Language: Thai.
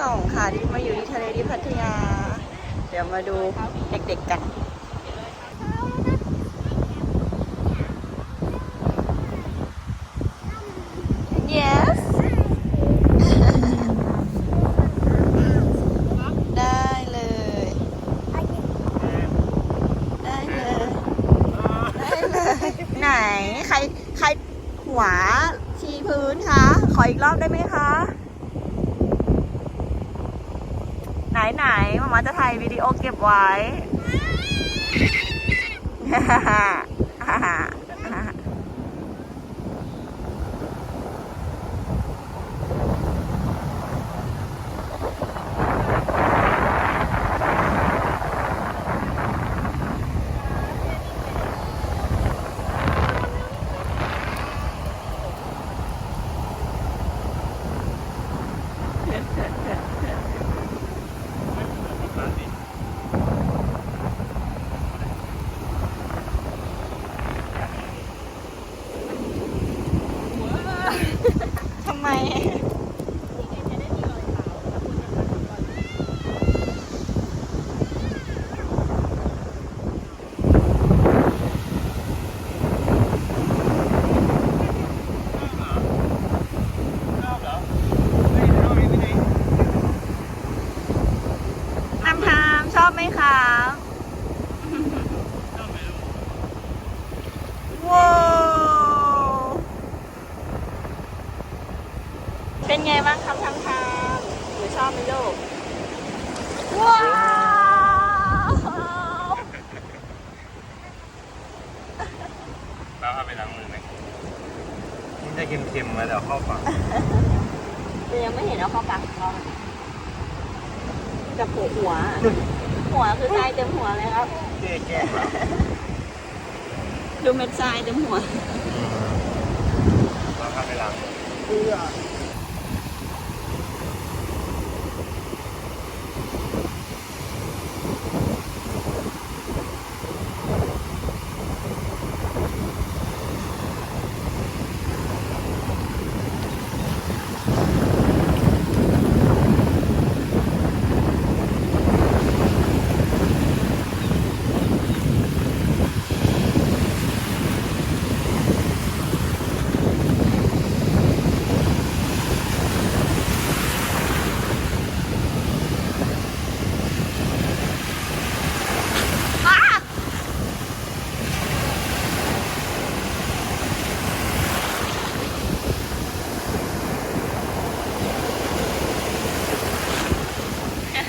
สองค่ะที่มาอยู่ที่ทะเลที่พัทยา เดี๋ยวมาดูเด็กๆกัน yes ได้เลยได้เลยได้เลยไหน ใคร ใครหัวชี้พื้นคะ ขออีกรอบได้ไหมคะ ไห นไหนมามาจะถ่ายวิดีโอเก็บไว้ท ไหม เป็นไงบ้างครับทำทามหนูชอบไหมลูกว้าวแล้วเอาไปล้างมือไหมมันจะเค็มๆมาเดี๋ยวเข้าปากเดี๋ยวยังไม่เห็นเอาเข้าปากของเรากับหัวหัว หัวคือทรายเต็มหัวเลยครับเจ๊แก้มแล้วดูเม็ดทรายเต็มหัวแล้วเอาไปล้างมือเอา